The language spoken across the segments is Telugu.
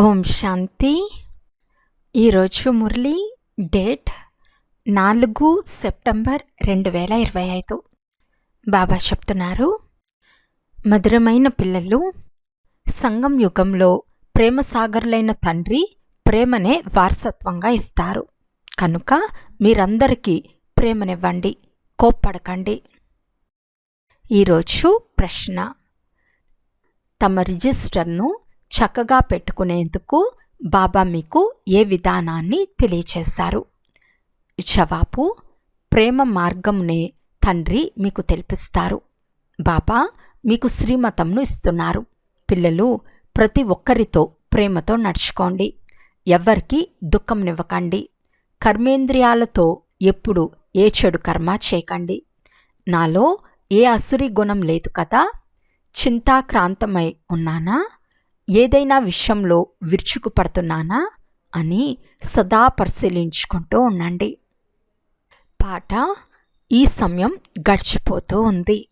ఓం శాంతి. ఈరోజు మురళి డేట్ నాలుగు సెప్టెంబర్ రెండు వేల ఇరవై ఐదు. బాబా చెప్తున్నారు మధురమైన పిల్లలు సంగం యుగంలో ప్రేమ సాగర్లైన తండ్రి ప్రేమనే వారసత్వంగా ఇస్తారు. కనుక మీరందరికీ ప్రేమనివ్వండి కోప్పడకండి. ఈరోజు ప్రశ్న తమ రిజిస్టర్ను చక్కగా పెట్టుకునేందుకు బాబా మీకు ఏ విధానాన్ని తెలియచేశారు? జవాబు ప్రేమ మార్గంనే తండ్రి మీకు తెలిపిస్తారు. బాబా మీకు శ్రీమతంను ఇస్తున్నారు. పిల్లలు ప్రతి ఒక్కరితో ప్రేమతో నడుచుకోండి. ఎవ్వరికి దుఃఖంనివ్వకండి కర్మేంద్రియాలతో ఎప్పుడు ఏ చెడు కర్మ చేయకండి. నాలో ఏ అసురి గుణం లేదు కదా? చింతాక్రాంతమై ఉన్నానా? ఏదైనా విషయంలో విరుచుకుపడుతున్నానా అని సదా పరిశీలించుకుంటూ ఉండండి. పాట ఈ సమయం గడిచిపోతూ ఉంది.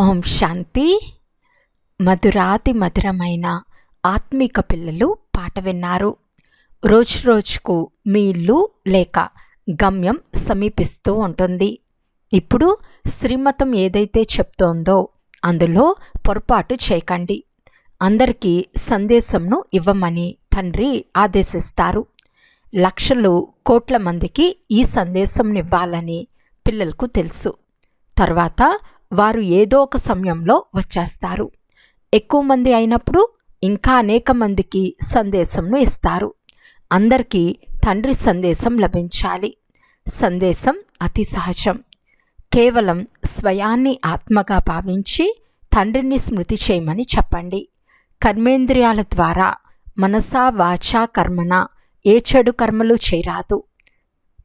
ఓం శాంతి. మధురాతి మధురమైన ఆత్మిక పిల్లలు పాట విన్నారు. రోజు రోజుకు మీ ఇల్లు లేక గమ్యం సమీపిస్తూ ఉంటుంది. ఇప్పుడు శ్రీమతం ఏదైతే చెప్తోందో అందులో పొరపాటు చేయకండి. అందరికీ సందేశంను ఇవ్వమని తండ్రి ఆదేశిస్తారు. లక్షలు కోట్ల మందికి ఈ సందేశంనివ్వాలని పిల్లలకు తెలుసు. తర్వాత వారు ఏదో ఒక సమయంలో వచ్చేస్తారు. ఎక్కువ మంది అయినప్పుడు ఇంకా అనేక మందికి సందేశంను ఇస్తారు. అందరికీ తండ్రి సందేశం లభించాలి. సందేశం అతి సహజం. కేవలం స్వయాన్ని ఆత్మగా భావించి తండ్రిని స్మృతి చేయమని చెప్పండి. కర్మేంద్రియాల ద్వారా మనసా వాచా కర్మన? ఏ చెడు కర్మలు చేరాదు.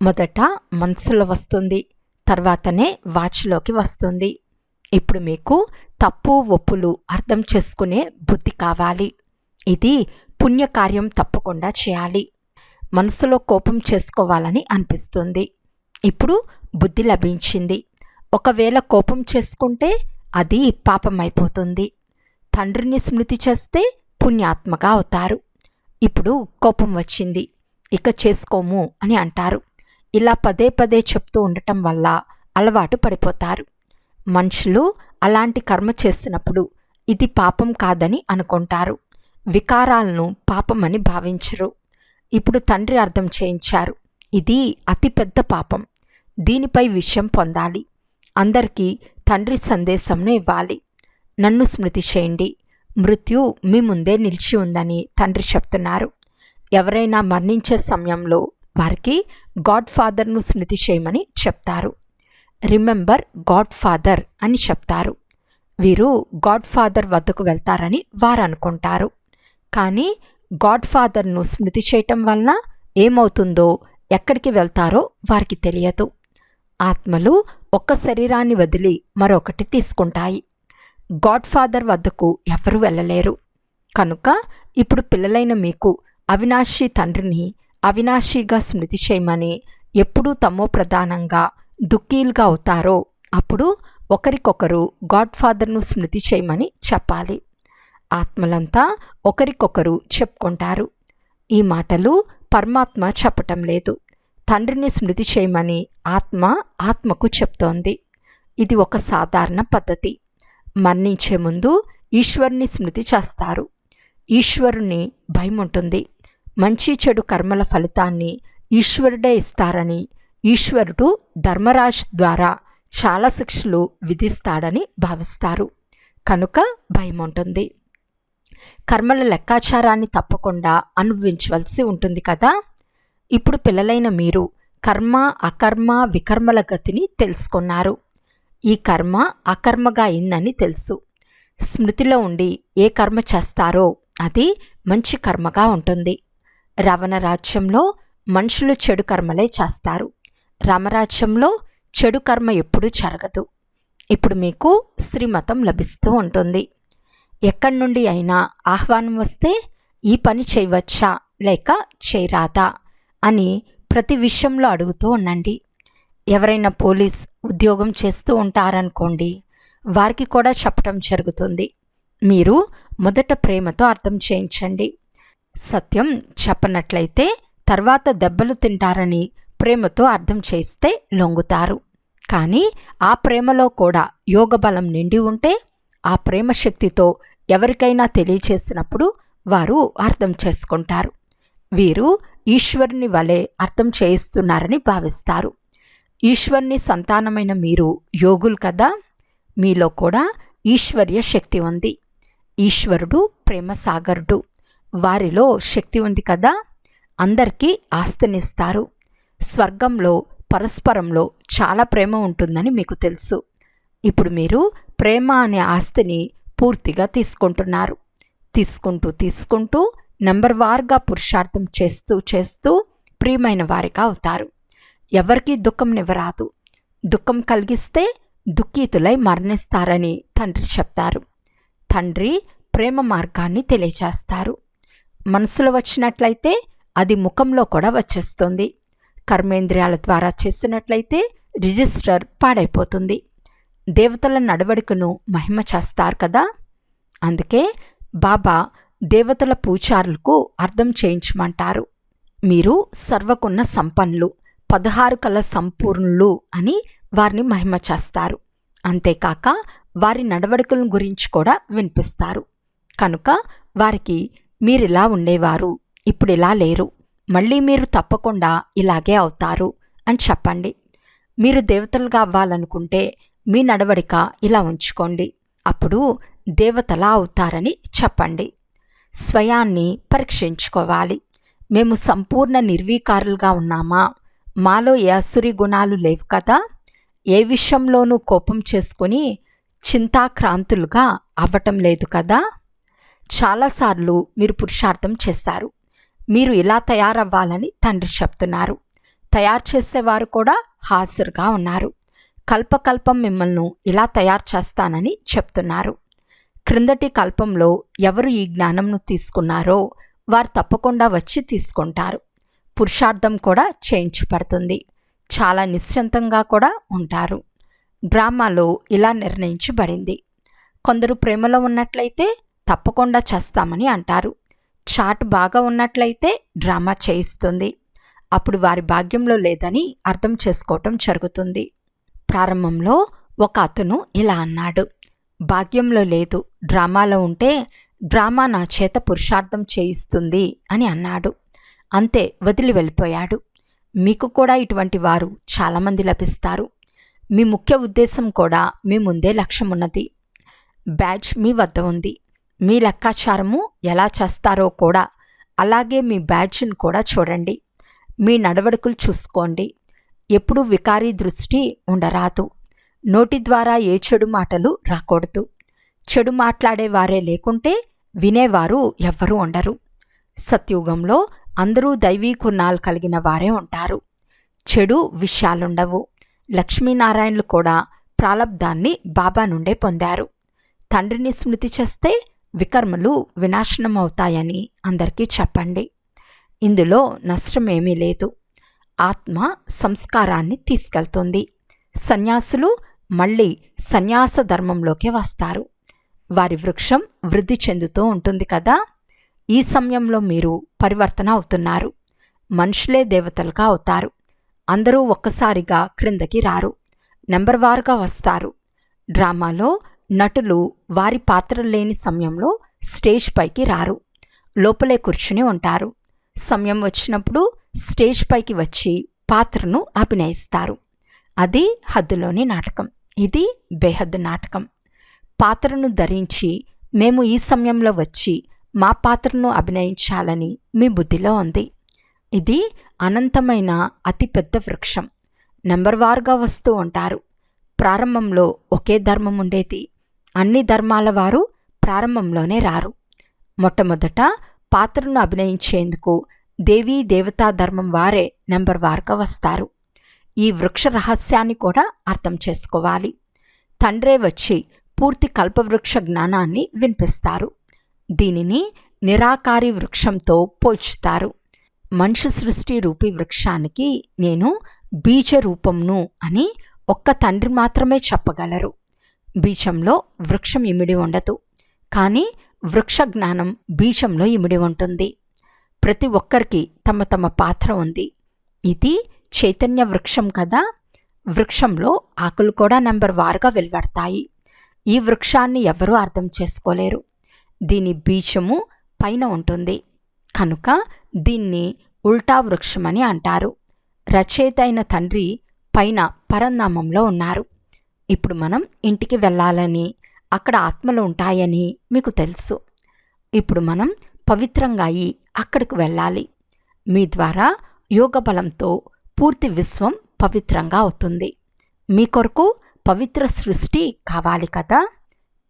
మొదట మనసులో వస్తుంది తర్వాతనే వాచ్లోకి వస్తుంది. ఇప్పుడు మీకు తప్పు ఒప్పులు అర్థం చేసుకునే బుద్ధి కావాలి. ఇది పుణ్యకార్యం తప్పకుండా చేయాలి. మనసులో కోపం చేసుకోవాలని అనిపిస్తుంది. ఇప్పుడు బుద్ధి లభించింది. ఒకవేళ కోపం చేసుకుంటే అది పాపమైపోతుంది. తండ్రిని స్మృతి చేస్తే పుణ్యాత్మగా అవుతారు. ఇప్పుడు కోపం వచ్చింది. ఇక చేసుకోము అని అంటారు. ఇలా పదే పదే చెప్తూ ఉండటం వల్ల అలవాటు పడిపోతారు. మనుషులు అలాంటి కర్మ చేసినప్పుడు ఇది పాపం కాదని అనుకుంటారు. వికారాలను పాపమని భావించరు. ఇప్పుడు తండ్రి అర్థం చేయించారు. ఇది అతిపెద్ద పాపం. దీనిపై విషయం పొందాలి. అందరికీ తండ్రి సందేశంను ఇవ్వాలి. నన్ను స్మృతి చేయండి. మృత్యు మీ ముందే నిలిచి ఉందని తండ్రి చెప్తున్నారు. ఎవరైనా మరణించే సమయంలో వారికి గాడ్ ఫాదర్ను స్మృతి చేయమని చెప్తారు. రిమెంబర్ గాడ్ ఫాదర్ అని చెప్తారు. వీరు గాడ్ ఫాదర్ వద్దకు వెళ్తారని వారు అనుకుంటారు. కానీ గాడ్ ఫాదర్ను స్మృతి చేయటం వలన ఏమవుతుందో ఎక్కడికి వెళ్తారో వారికి తెలియదు. ఆత్మలు ఒక్క శరీరాన్ని వదిలి మరొకటి తీసుకుంటాయి. గాడ్ ఫాదర్ వద్దకు ఎవరు వెళ్ళలేరు. కనుక ఇప్పుడు పిల్లలైన మీకు అవినాశి తండ్రిని అవినాశిగా స్మృతి చేయమని ఎప్పుడు తమో ప్రధానంగా దుఃఖీలుగా అవుతారో అప్పుడు ఒకరికొకరు గాడ్ ఫాదర్ను స్మృతి చేయమని చెప్పాలి. ఆత్మలంతా ఒకరికొకరు చెప్పుకుంటారు. ఈ మాటలు పరమాత్మ చెప్పటం లేదు. తండ్రిని స్మృతి చేయమని ఆత్మ ఆత్మకు చెప్తోంది. ఇది ఒక సాధారణ పద్ధతి. మరణించే ముందు ఈశ్వరుని స్మృతి చేస్తారు. ఈశ్వరుని భయం ఉంటుంది. మంచి చెడు కర్మల ఫలితాన్ని ఈశ్వరుడే ఇస్తారని ఈశ్వరుడు ధర్మరాజ్ ద్వారా చాలా శిక్షలు విధిస్తాడని భావిస్తారు. కనుక భయం ఉంటుంది. కర్మల లెక్కాచారాన్ని తప్పకుండా అనుభవించవలసి ఉంటుంది కదా? ఇప్పుడు పిల్లలైన మీరు కర్మ అకర్మ వికర్మల గతిని తెలుసుకున్నారు. ఈ కర్మ అకర్మగా అయిందని తెలుసు. స్మృతిలో ఉండి ఏ కర్మ చేస్తారో అది మంచి కర్మగా ఉంటుంది. రవణ రాజ్యంలో మనుషులు చెడు కర్మలే చేస్తారు. రామరాజ్యంలో చెడు కర్మ ఎప్పుడూ జరగదు. ఇప్పుడు మీకు శ్రీమతం లభిస్తూ ఉంటుంది. ఎక్కడి నుండి అయినా ఆహ్వానం వస్తే ఈ పని చేయవచ్చా? లేక చేయరాదా? అని ప్రతి విషయంలో అడుగుతూ ఉండండి. ఎవరైనా పోలీస్ ఉద్యోగం చేస్తూ ఉంటారనుకోండి వారికి కూడా చెప్పటం జరుగుతుంది. మీరు మొదట ప్రేమతో అర్థం చేయించండి. సత్యం చెప్పనట్లయితే తర్వాత దెబ్బలు తింటారని ప్రేమతో అర్థం చేస్తే లొంగుతారు. కానీ ఆ ప్రేమలో కూడా యోగబలం నిండి ఉంటే ఆ ప్రేమ శక్తితో ఎవరికైనా తెలియచేసినప్పుడు వారు అర్థం చేసుకుంటారు. వీరు ఈశ్వరుని వలె అర్థం చేయిస్తున్నారని భావిస్తారు. ఈశ్వర్ని సంతానమైన మీరు యోగులు కదా? మీలో కూడా ఈశ్వర్య శక్తి ఉంది. ఈశ్వరుడు ప్రేమ సాగరుడు. వారిలో శక్తి ఉంది కదా? అందరికీ ఆస్తినిస్తారు. స్వర్గంలో పరస్పరంలో చాలా ప్రేమ ఉంటుందని మీకు తెలుసు. ఇప్పుడు మీరు ప్రేమ అనే ఆస్తిని పూర్తిగా తీసుకుంటున్నారు. తీసుకుంటూ తీసుకుంటూ నెంబర్ వార్గా పురుషార్థం చేస్తూ చేస్తూ ప్రియమైన వారిగా అవుతారు. ఎవరికీ దుఃఖంనివ్వరాదు దుఃఖం కలిగిస్తే దుఃఖీతులై మరణిస్తారని తండ్రి చెప్తారు. తండ్రి ప్రేమ మార్గాన్ని తెలియచేస్తారు మనసులో వచ్చినట్లయితే అది ముఖంలో కూడా వచ్చేస్తుంది. కర్మేంద్రియాల ద్వారా చేసినట్లయితే రిజిస్టర్ పాడైపోతుంది. దేవతల నడవడికను మహిమ చేస్తారు కదా? అందుకే బాబా దేవతల పూచారులకు అర్థం చేయించమంటారు. మీరు సర్వకున్న సంపన్నులు. పదహారు కల సంపూర్ణులు అని వారిని మహిమ చేస్తారు. అంతేకాక వారి నడవడికల గురించి కూడా వినిపిస్తారు. కనుక వారికి మీరిలా ఉండేవారు ఇప్పుడు ఇలా లేరు. మళ్ళీ మీరు తప్పకుండా ఇలాగే అవుతారు అని చెప్పండి. మీరు దేవతలుగా అవ్వాలనుకుంటే మీ నడవడిక ఇలా ఉంచుకోండి. అప్పుడు దేవతలా అవుతారని చెప్పండి. స్వయాన్ని పరీక్షించుకోవాలి. మేము సంపూర్ణ నిర్వీకారులుగా ఉన్నామా? మాలో ఏ అసురి గుణాలు లేవు కదా ఏ విషయంలోనూ కోపం చేసుకుని చింతాక్రాంతులుగా అవ్వటం లేదు కదా. చాలాసార్లు మీరు పురుషార్థం చేశారు. మీరు ఇలా తయారవ్వాలని తండ్రి చెప్తున్నారు. తయారు చేసేవారు కూడా హాజరుగా ఉన్నారు. కల్పకల్పం మిమ్మల్ని ఇలా తయారు చేస్తానని చెప్తున్నారు. క్రిందటి కల్పంలో ఎవరు ఈ జ్ఞానంను తీసుకున్నారో వారు తప్పకుండా వచ్చి తీసుకుంటారు. పురుషార్థం కూడా చేయించబడుతుంది. చాలా నిశ్చంతంగా కూడా ఉంటారు. డ్రామాలో ఇలా నిర్ణయించబడింది. కొందరు ప్రేమలో ఉన్నట్లయితే తప్పకుండా చేస్తామని అంటారు. చాట్ బాగా ఉన్నట్లయితే డ్రామా చేయిస్తుంది. అప్పుడు వారి భాగ్యంలో లేదని అర్థం చేసుకోవటం జరుగుతుంది. ప్రారంభంలో ఒక అతను ఇలా అన్నాడు. భాగ్యంలో లేదు. డ్రామాలో ఉంటే డ్రామా నా చేత పురుషార్థం చేయిస్తుంది అని అన్నాడు. అంతే వదిలి వెళ్ళిపోయాడు. మీకు కూడా ఇటువంటి వారు చాలామంది లభిస్తారు. మీ ముఖ్య ఉద్దేశం కూడా మీ ముందే లక్ష్యం ఉన్నది బ్యాచ్ మీ వద్ద ఉంది. మీ లెక్కాచారము ఎలా చేస్తారో కూడా అలాగే మీ బ్యాచ్ను కూడా చూడండి. మీ నడవడికలు చూసుకోండి. ఎప్పుడూ వికారీ దృష్టి ఉండరాదు. నోటి ద్వారా ఏ చెడు మాటలు రాకూడదు. చెడు మాట్లాడేవారే లేకుంటే వినేవారు ఎవ్వరూ ఉండరు. సత్యుగంలో అందరూ దైవీకుణాలు కలిగిన వారే ఉంటారు. చెడు విషయాలుండవు. లక్ష్మీనారాయణలు కూడా ప్రాలబ్ధాన్ని బాబా నుండే పొందారు. తండ్రిని స్మృతి చేస్తే వికర్మలు వినాశనం అవుతాయని అందరికీ చెప్పండి. ఇందులో నష్టమేమీ లేదు. ఆత్మ సంస్కారాన్ని తీసుకెళ్తుంది. సన్యాసులు మళ్ళీ సన్యాస ధర్మంలోకి వస్తారు. వారి వృక్షం వృద్ధి చెందుతూ ఉంటుంది కదా? ఈ సమయంలో మీరు పరివర్తన అవుతున్నారు. మనుషులే దేవతలుగా అవుతారు. అందరూ ఒక్కసారిగా క్రిందకి రారు. నెంబర్ వారుగా వస్తారు. డ్రామాలో నటులు వారి పాత్ర లేని సమయంలో స్టేజ్ పైకి రారు. లోపలే కూర్చుని ఉంటారు. సమయం వచ్చినప్పుడు స్టేజ్ పైకి వచ్చి పాత్రను అభినయిస్తారు. అది హద్దులోని నాటకం. ఇది బేహద్దు నాటకం. పాత్రను ధరించి మేము ఈ సమయంలో వచ్చి మా పాత్రను అభినయించాలని మీ బుద్ధిలో ఉంది. ఇది అనంతమైన అతిపెద్ద వృక్షం. నెంబర్ వారుగా వస్తూ ఉంటారు. ప్రారంభంలో ఒకే ధర్మం ఉండేది. అన్ని ధర్మాల వారు ప్రారంభంలోనే రారు. మొట్టమొదట పాత్రను అభినయించేందుకు దేవీ దేవతా ధర్మం వారే నెంబర్ వారుగా వస్తారు. ఈ వృక్ష రహస్యాన్ని కూడా అర్థం చేసుకోవాలి. తండ్రే వచ్చి పూర్తి కల్పవృక్ష జ్ఞానాన్ని వినిపిస్తారు. దీనిని నిరాకారి వృక్షంతో పోల్చుతారు. మనిషి సృష్టి రూపీ వృక్షానికి నేను బీజ రూపంను అని ఒక్క తండ్రి మాత్రమే చెప్పగలరు. బీజంలో వృక్షం ఇమిడి ఉండదు. కానీ వృక్ష జ్ఞానం బీజంలో ఇమిడి ఉంటుంది. ప్రతి ఒక్కరికి తమ తమ పాత్ర ఉంది. ఇది చైతన్య వృక్షం కదా! వృక్షంలో ఆకులు కూడా నెంబర్ వారుగా వెలువడతాయి. ఈ వృక్షాన్ని ఎవరూ అర్థం చేసుకోలేరు. దీని బీజము పైన ఉంటుంది. కనుక దీన్ని ఉల్టా వృక్షమని అంటారు. రచయిత అయిన తండ్రి పైన పరంధామంలో ఉన్నారు. ఇప్పుడు మనం ఇంటికి వెళ్ళాలని అక్కడ ఆత్మలు ఉంటాయని మీకు తెలుసు. ఇప్పుడు మనం పవిత్రంగా అయి అక్కడికి వెళ్ళాలి. మీ ద్వారా యోగ బలంతో పూర్తి విశ్వం పవిత్రంగా అవుతుంది. మీ కొరకు పవిత్ర సృష్టి కావాలి కదా?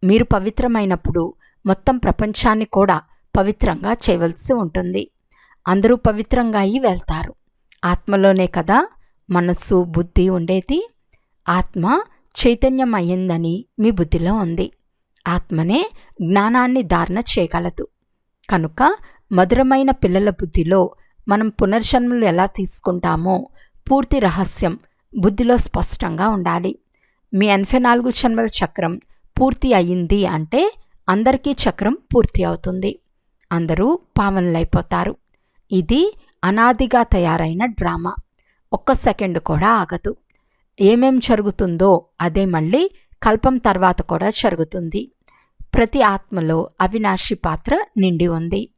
మీరు పవిత్రమైనప్పుడు మొత్తం ప్రపంచాన్ని కూడా పవిత్రంగా చేయవలసి ఉంటుంది. అందరూ పవిత్రంగా అయి వెళ్తారు. ఆత్మలోనే కదా మనస్సు బుద్ధి ఉండేది. ఆత్మ చైతన్యం అయ్యిందని మీ బుద్ధిలో ఉంది. ఆత్మనే జ్ఞానాన్ని ధారణ చేయగలదు. కనుక మధురమైన పిల్లల బుద్ధిలో మనం పునర్జన్మలు ఎలా తీసుకుంటామో పూర్తి రహస్యం బుద్ధిలో స్పష్టంగా ఉండాలి. మీ ఎనభై నాలుగు జన్మల చక్రం పూర్తి అయ్యింది అంటే అందరికీ చక్రం పూర్తి అవుతుంది. అందరూ పావనులైపోతారు. ఇది అనాదిగా తయారైన డ్రామా. ఒక్క సెకండ్ కూడా ఆగదు. ఏమేం జరుగుతుందో అదే మళ్ళీ కల్పం తర్వాత కూడా జరుగుతుంది. ప్రతి ఆత్మలో అవినాశి పాత్ర నిండి ఉంది.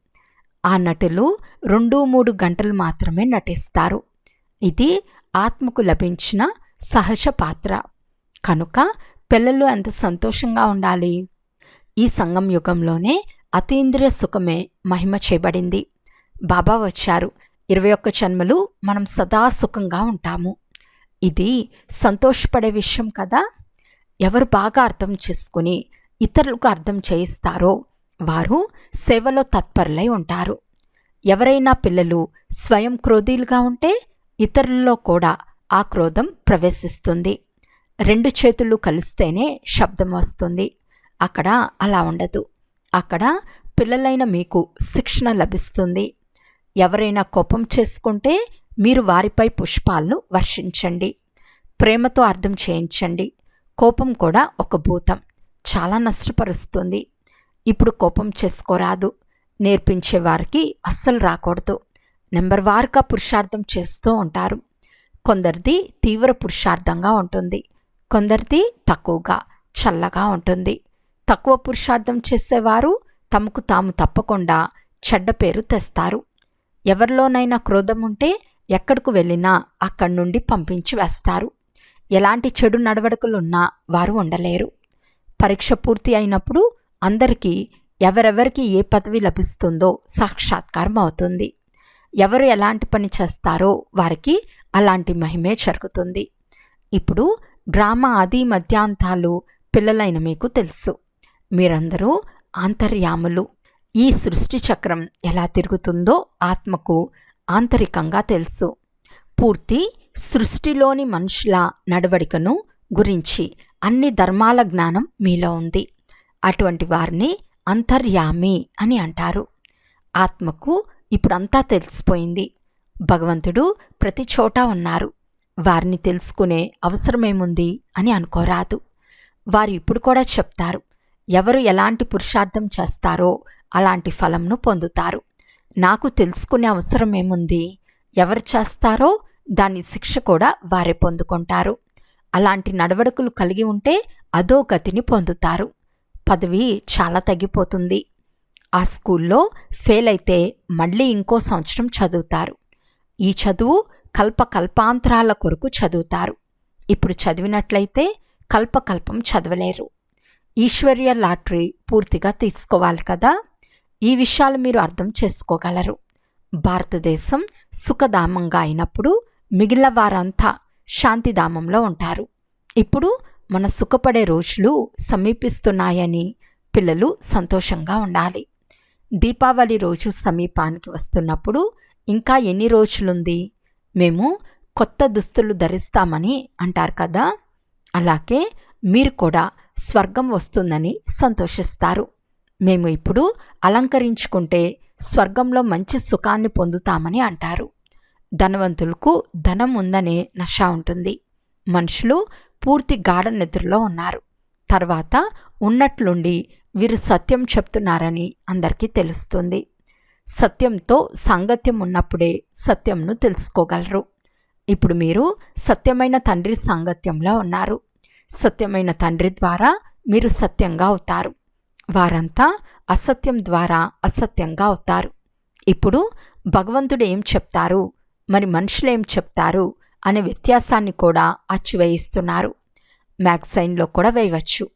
ఆ నటులు రెండు మూడు గంటలు మాత్రమే నటిస్తారు. ఇది ఆత్మకు లభించిన సహజ పాత్ర. కనుక పిల్లలు ఎంత సంతోషంగా ఉండాలి? ఈ సంగం యుగంలోనే అతీంద్రియ సుఖమే మహిమ చేయబడింది. బాబా వచ్చారు. ఇరవై ఒక్క జన్మలు మనం సదా సుఖంగా ఉంటాము. ఇది సంతోషపడే విషయం కదా? ఎవరు బాగా అర్థం చేసుకుని ఇతరులకు అర్థం చేయిస్తారో వారు సేవలో తత్పరులై ఉంటారు. ఎవరైనా పిల్లలు స్వయం క్రోధీలుగా ఉంటే ఇతరుల్లో కూడా ఆ క్రోధం ప్రవేశిస్తుంది. రెండు చేతులు కలిస్తేనే శబ్దం వస్తుంది. అక్కడ అలా ఉండదు. అక్కడ పిల్లలైన మీకు శిక్షణ లభిస్తుంది. ఎవరైనా కోపం చేసుకుంటే మీరు వారిపై పుష్పాలను వర్షించండి. ప్రేమతో అర్థం చేయించండి. కోపం కూడా ఒక భూతం. చాలా నష్టపరుస్తుంది. ఇప్పుడు కోపం చేసుకోరాదు. నేర్పించే వారికి అస్సలు రాకూడదు. నెంబర్ వారుగా పురుషార్థం చేస్తూ ఉంటారు. కొందరిది తీవ్ర పురుషార్థంగా ఉంటుంది. కొందరిది తక్కువగా చల్లగా ఉంటుంది. తక్కువ పురుషార్థం చేసేవారు తమకు తాము తప్పకుండా చెడ్డ పేరు తెస్తారు. ఎవరిలోనైనా క్రోధం ఉంటే ఎక్కడికి వెళ్ళినా అక్కడి నుండి పంపించి వేస్తారు. ఎలాంటి చెడు నడవడికలున్నా వారు ఉండలేరు. పరీక్ష పూర్తి అయినప్పుడు అందరికీ ఎవరెవరికి ఏ పదవి లభిస్తుందో సాక్షాత్కారం అవుతుంది. ఎవరు ఎలాంటి పని చేస్తారో వారికి అలాంటి మహిమే జరుగుతుంది. ఇప్పుడు డ్రామా ఆది మధ్యాంతాలు పిల్లలైన మీకు తెలుసు. మీరందరూ ఆంతర్యాములు ఈ సృష్టి చక్రం ఎలా తిరుగుతుందో ఆత్మకు ఆంతరికంగా తెలుసు. పూర్తి సృష్టిలోని మనుషుల నడవడికను గురించి అన్ని ధర్మాల జ్ఞానం మీలో ఉంది. అటువంటి వారిని అంతర్యామి అని అంటారు. ఆత్మకు ఇప్పుడంతా తెలిసిపోయింది. భగవంతుడు ప్రతి చోట ఉన్నారు. వారిని తెలుసుకునే అవసరమేముంది అని అనుకోరాదు. వారు ఇప్పుడు కూడా చెప్తారు. ఎవరు ఎలాంటి పురుషార్థం చేస్తారో అలాంటి ఫలంను పొందుతారు. నాకు తెలుసుకునే అవసరం ఏముంది? ఎవరు చేస్తారో దాని శిక్ష కూడా వారే పొందుకుంటారు. అలాంటి నడవడకులు కలిగి ఉంటే అదో గతిని పొందుతారు. పదవి చాలా తగ్గిపోతుంది. ఆ స్కూల్లో ఫెయిల్ అయితే మళ్ళీ ఇంకో సంవత్సరం చదువుతారు. ఈ చదువు కల్ప కల్పాంతరాల కొరకు చదువుతారు. ఇప్పుడు చదివినట్లయితే కల్పకల్పం చదవలేరు. ఈశ్వర్య లాటరీ పూర్తిగా తీసుకోవాలి కదా? ఈ విషయాలు మీరు అర్థం చేసుకోగలరు. భారతదేశం సుఖధామంగా అయినప్పుడు మిగిలిన వారంతా శాంతిధామంలో ఉంటారు. ఇప్పుడు మన సుఖపడే రోజులు సమీపిస్తున్నాయని పిల్లలు సంతోషంగా ఉండాలి. దీపావళి రోజు సమీపానికి వస్తున్నప్పుడు ఇంకా ఎన్ని రోజులుంది? మేము కొత్త దుస్తులు ధరిస్తామని అంటారు కదా? అలాగే మీరు కూడా స్వర్గం వస్తుందని సంతోషిస్తారు. మేము ఇప్పుడు అలంకరించుకుంటే స్వర్గంలో మంచి సుఖాన్ని పొందుతామని అంటారు. ధనవంతులకు ధనం ఉందనే నష ఉంటుంది. మనుషులు పూర్తి గాఢ నిద్రలో ఉన్నారు. తర్వాత ఉన్నట్లుండి వీరు సత్యం చెప్తున్నారని అందరికీ తెలుస్తుంది. సత్యంతో సాంగత్యం ఉన్నప్పుడే సత్యంను తెలుసుకోగలరు. ఇప్పుడు మీరు సత్యమైన తండ్రి సాంగత్యంలో ఉన్నారు. సత్యమైన తండ్రి ద్వారా మీరు సత్యంగా అవుతారు. వారంతా అసత్యం ద్వారా అసత్యంగా అవుతారు. ఇప్పుడు భగవంతుడు ఏం చెప్తారు? మరి మనుషులు ఏం చెప్తారు? అనే వ్యత్యాసాన్ని కూడా అచ్చువేయిస్తున్నారు. మ్యాగ్జైన్లో కూడా వేయవచ్చు.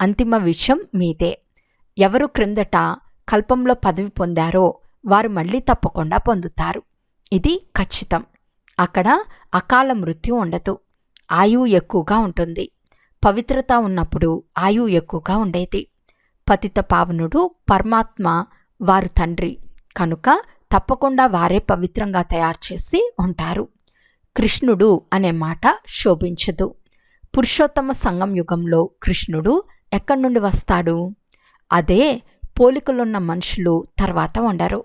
అంతిమ విషయం మీదే. ఎవరు క్రిందట కల్పంలో పదవి పొందారో వారు మళ్ళీ తప్పకుండా పొందుతారు. ఇది ఖచ్చితం. అక్కడ అకాల మృత్యు ఉండదు. ఆయువు ఎక్కువగా ఉంటుంది. పవిత్రత ఉన్నప్పుడు ఆయువు ఎక్కువగా ఉండేది. పతిత పావనుడు పరమాత్మ వారు తండ్రి. కనుక తప్పకుండా వారే పవిత్రంగా తయారు చేసి ఉంటారు. కృష్ణుడు అనే మాట శోభించదు. పురుషోత్తమ సంగం యుగంలో కృష్ణుడు ఎక్కడి నుండి వస్తాడు? అదే పోలికలున్న మనుషులు తర్వాత ఉండరు.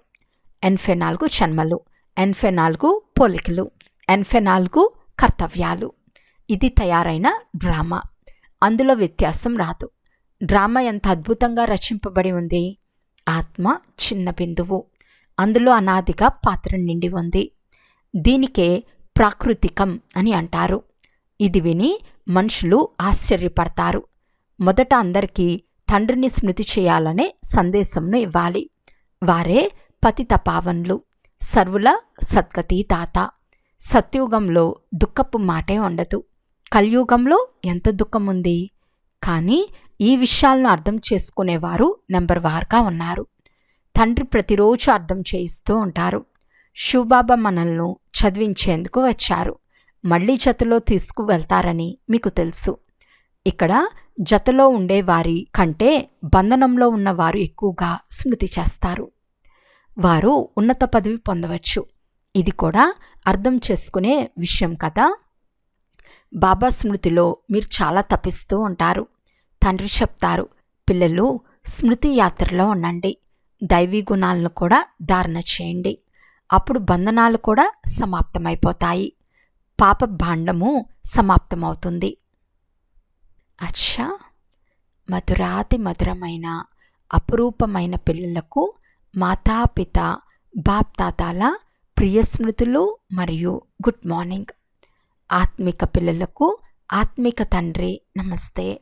ఎనభై నాలుగు జన్మలు ఎనభై నాలుగు పోలికలు ఎనభై నాలుగు కర్తవ్యాలు. ఇది తయారైన డ్రామా. అందులో వ్యత్యాసం రాదు. డ్రామా ఎంత అద్భుతంగా రచింపబడి ఉంది? ఆత్మ చిన్న బిందువు. అందులో అనాదిగా పాత్ర నిండి ఉంది. దీనికే ప్రాకృతికం అని అంటారు. ఇది విని మనుషులు ఆశ్చర్యపడతారు. మొదట అందరికీ తండ్రిని స్మృతి చేయాలనే సందేశంను ఇవ్వాలి. వారే పతిత పావన్లు. సర్వుల సద్గతి తాత సత్యుగంలో దుఃఖపు మాటే ఉండదు. కలియుగంలో ఎంత దుఃఖం ఉంది కానీ ఈ విషయాలను అర్థం చేసుకునేవారు నెంబర్ వార్గా ఉన్నారు. తండ్రి ప్రతిరోజు అర్థం చేయిస్తూ ఉంటారు. శివబాబా మనల్ని చదివించేందుకు వచ్చారు. మళ్ళీ జతలో తీసుకువెళ్తారని మీకు తెలుసు. ఇక్కడ జతలో ఉండేవారి కంటే బంధనంలో ఉన్నవారు ఎక్కువగా స్మృతి చేస్తారు. వారు ఉన్నత పదవి పొందవచ్చు. ఇది కూడా అర్థం చేసుకునే విషయం కదా? బాబా స్మృతిలో మీరు చాలా తప్పిస్తూ ఉంటారు. తండ్రి చెప్తారు పిల్లలు స్మృతి యాత్రలో ఉండండి. దైవీ గుణాలను కూడా ధారణ చేయండి. అప్పుడు బంధనాలు కూడా సమాప్తమైపోతాయి. పాప భాండము సమాప్తమవుతుంది. అచ్చా! మధురాతి మధురమైన అపురూపమైన పిల్లలకు మాతాపిత బాప్ తాతాల ప్రియ స్మృతులు మరియు గుడ్ మార్నింగ్. ఆత్మిక పిల్లలకు ఆత్మిక తండ్రి నమస్తే.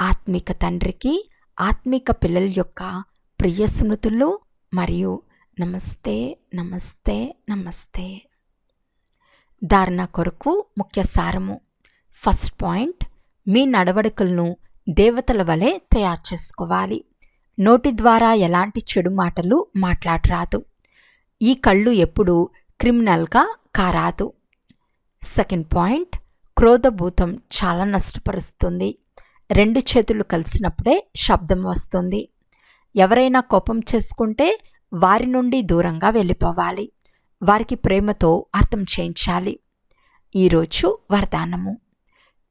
ఆత్మిక తండ్రికి ఆత్మిక పిల్లల యొక్క ప్రియ స్మృతులు మరియు నమస్తే నమస్తే నమస్తే. ధారణ కొరకు ముఖ్య సారము. ఫస్ట్ పాయింట్ మీ నడవడికలను దేవతల వలె తయారు చేసుకోవాలి. నోటి ద్వారా ఎలాంటి చెడు మాటలు మాట్లాడరాదు. ఈ కళ్ళు ఎప్పుడూ క్రిమినల్గా కారాదు. సెకండ్ పాయింట్ క్రోధభూతం చాలా నష్టపరుస్తుంది. రెండు చేతులు కలిసినప్పుడే శబ్దం వస్తుంది. ఎవరైనా కోపం చేసుకుంటే వారి నుండి దూరంగా వెళ్ళిపోవాలి. వారికి ప్రేమతో అర్థం చేయించాలి. ఈరోజు వరదానము.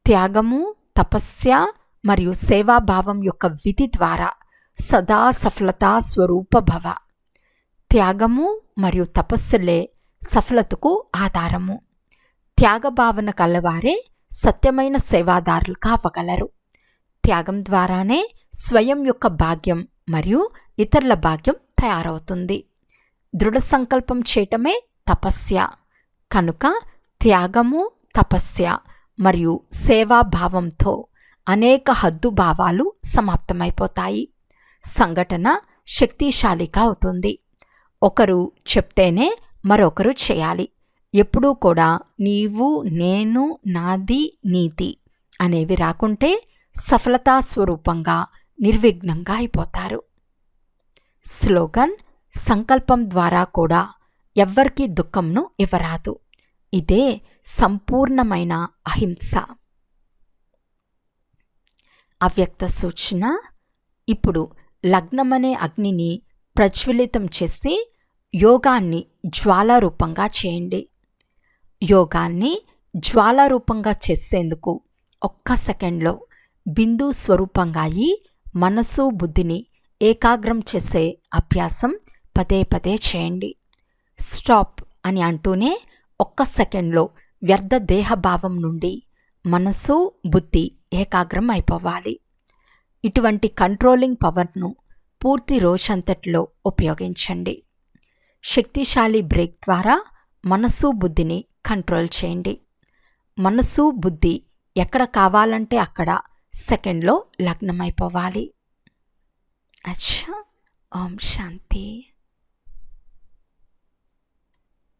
త్యాగము తపస్య మరియు సేవాభావం యొక్క విధి ద్వారా సదా సఫలతా స్వరూప భవ. త్యాగము మరియు తపస్సులే సఫలతకు ఆధారము. త్యాగభావన కలవారే సత్యమైన సేవాదారులు కావగలరు. త్యాగం ద్వారానే స్వయం యొక్క భాగ్యం మరియు ఇతరుల భాగ్యం తయారవుతుంది. దృఢ సంకల్పం చేయటమే తపస్య. కనుక త్యాగము తపస్య మరియు సేవాభావంతో అనేక హద్దు భావాలు సమాప్తమైపోతాయి. సంఘటన శక్తిశాలిగా అవుతుంది. ఒకరు చెప్తేనే మరొకరు చేయాలి. ఎప్పుడూ కూడా నీవు నేను నాది నీతి అనేవి రాకుంటే సఫలతా స్వరూపంగా నిర్విఘ్నంగా అయిపోతారు. స్లోగన్ సంకల్పం ద్వారా కూడా ఎవ్వరికీ దుఃఖంను ఇవ్వరాదు. ఇదే సంపూర్ణమైన అహింస. అవ్యక్త సూచన ఇప్పుడు లగ్నమనే అగ్నిని ప్రజ్వలితం చేసి యోగాన్ని జ్వాలారూపంగా చేయండి. యోగాన్ని జ్వాలారూపంగా చేసేందుకు ఒక్క సెకండ్లో బిందు స్వరూపంగా అయి మనసు బుద్ధిని ఏకాగ్రం చేసే అభ్యాసం పదే పదే చేయండి. స్టాప్ అని అంటూనే ఒక్క సెకండ్లో వ్యర్థ దేహభావం నుండి మనసు బుద్ధి ఏకాగ్రం అయిపోవాలి. ఇటువంటి కంట్రోలింగ్ పవర్ను పూర్తి రోజంతట్లో ఉపయోగించండి. శక్తిశాలి బ్రేక్ ద్వారా మనసు బుద్ధిని కంట్రోల్ చేయండి. మనసు బుద్ధి ఎక్కడ కావాలంటే అక్కడ సెకండ్లో లగ్నమైపోవాలి. అచ్చా! ఓం శాంతి.